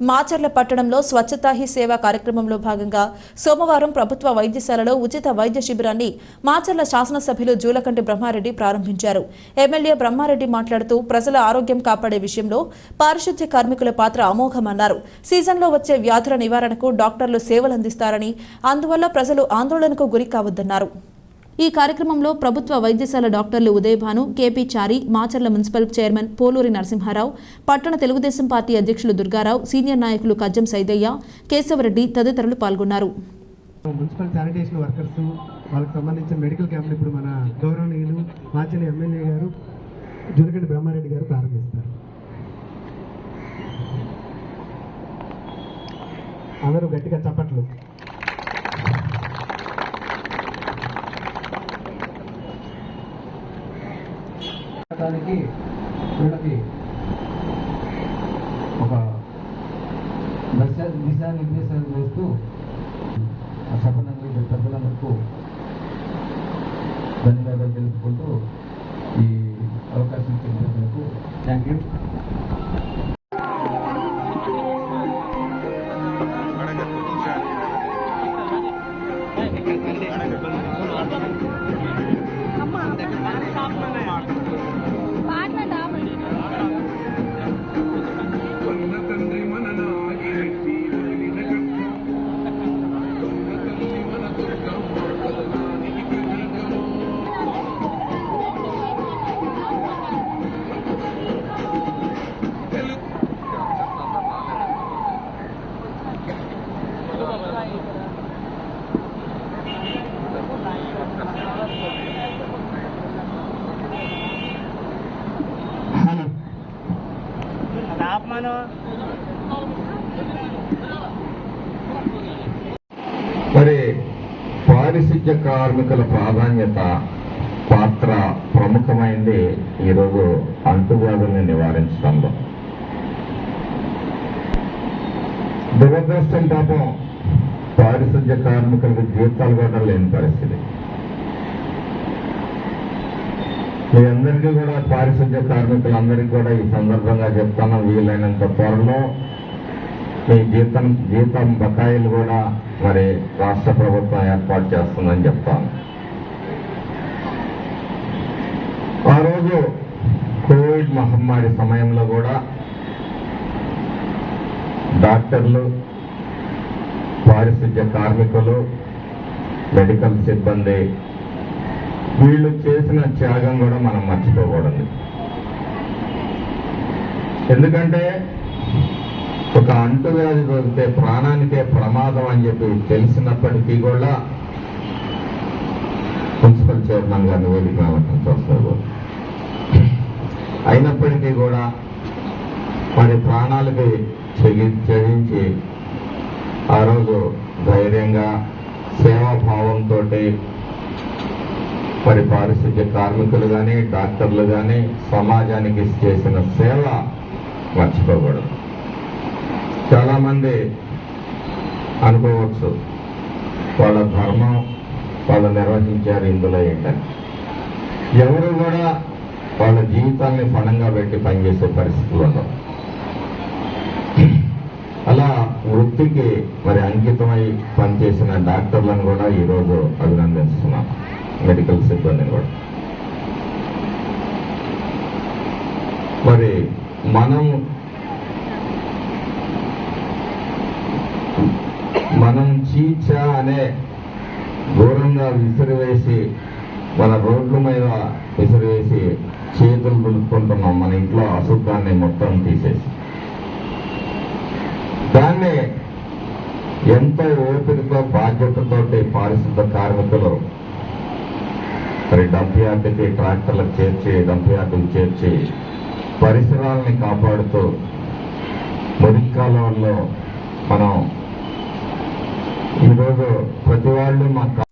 మాచర్ల పట్టణంలో స్వచ్ఛతా హీ సేవ కార్యక్రమంలో భాగంగా సోమవారం ప్రభుత్వ వైద్యశాలలో ఉచిత వైద్య శిబిరాన్ని మాచర్ల శాసనసభ్యులు జూలకంటి బ్రహ్మారెడ్డి ప్రారంభించారు. ఎమ్మెల్యే బ్రహ్మారెడ్డి మాట్లాడుతూ ప్రజల ఆరోగ్యం కాపాడే విషయంలో పారిశుద్ధ్య కార్మికుల పాత్ర అమోఘమన్నారు. సీజన్లో వచ్చే వ్యాధుల నివారణకు డాక్టర్లు సేవలందిస్తారని అందువల్ల ప్రజలు ఆందోళనకు గురి కావద్దన్నారు. ఈ కార్యక్రమంలో ప్రభుత్వ వైద్యశాల డాక్టర్లు Udayabhanu K P Chari Macherla municipal chairman Poluri Narasimha Rao పట్టణ తెలుగుదేశం పార్టీ అధ్యక్షులు దుర్గారావు సీనియర్ నాయకులు కజ్జం సైదయ్య కేశవరెడ్డి తదితరులు పాల్గొన్నారు. మున్సిపల్ శానిటేషన్ వర్కర్స్ వాళ్ళకి సంబంధించిన మెడికల్ క్యాంప్ని ఇప్పుడు మన గౌరవనీయులు మాచర్ల ఎమ్మెల్యే గారు జురగండి బ్రహ్మారెడ్డి గారు ప్రారంభిస్తారు. అందరూ గట్టిగా చప్పట్లు. దానికి వీళ్ళకి ఒక దశ దిశానిర్దేశాలు చేస్తూ సపన మరి పారిశుద్ధ్య కార్మికుల ప్రాధాన్యత పాత్ర ప్రముఖమైంది ఈరోజు అంటువ్యాధుల్ని నివారించడంలో దురదృష్టం పాపం పారిశుద్ధ్య కార్మికులకు జీతాలు కూడా లేని పరిస్థితి. మీ అందరికీ కూడా పారిశుద్ధ్య కార్మికులందరికీ కూడా ఈ సందర్భంగా చెప్తాను వీలైనంత త్వరలో మీ జీతం జీతం బకాయిలు కూడా మరి రాష్ట్ర ప్రభుత్వం ఏర్పాటు చేస్తుందని చెప్తాను. ఆ రోజు కోవిడ్ మహమ్మారి సమయంలో కూడా డాక్టర్లు పారిశుద్ధ్య కార్మికులు మెడికల్ సిబ్బంది వీళ్ళు చేసిన త్యాగం కూడా మనం మర్చిపోకూడదు. ఎందుకంటే ఒక అంటువ్యాధి దొరికితే ప్రాణానికే ప్రమాదం అని చెప్పి తెలిసినప్పటికీ కూడా మున్సిపల్ చైర్మన్ గారిని వేదిక రావటం చూస్తారు అయినప్పటికీ కూడా మరి ప్రాణాలకి చెగి చెగించి ఆ రోజు ధైర్యంగా సేవాభావంతో మరి పారిశుద్ధ్య కార్మికులు కానీ డాక్టర్లు కానీ సమాజానికి చేసిన సేవ మర్చిపోకూడదు. చాలామంది అనుకోవచ్చు వాళ్ళ ధర్మం వాళ్ళు నిర్వహించారు ఇందులో ఏంటని. ఎవరు కూడా వాళ్ళ జీవితాన్ని పణంగా పెట్టి పనిచేసే పరిస్థితులు ఉండవు. అలా వృత్తికి మరి అంకితమై పనిచేసిన డాక్టర్లను కూడా ఈరోజు అభినందిస్తున్నాం. మెడికల్ సిబ్బందిని కూడా. మరి మనం మనం చీచా అనే దూరంగా విసిరివేసి మన రోడ్ల మీద విసిరివేసి చేతులు దులుపుకుంటున్నాం మన ఇంట్లో అశుద్ధాన్ని మొత్తం తీసేసి. దాన్ని ఎంతో ఓపికతో బాధ్యతతో పారిశుద్ధ కార్మికులు మరి డంప్ యార్డుకి ట్రాక్టర్లకు చేర్చి డంప్ యార్డుకు చేర్చి పరిసరాలని కాపాడుతూ మురికి మనం ఈరోజు ప్రతి వాళ్ళు మా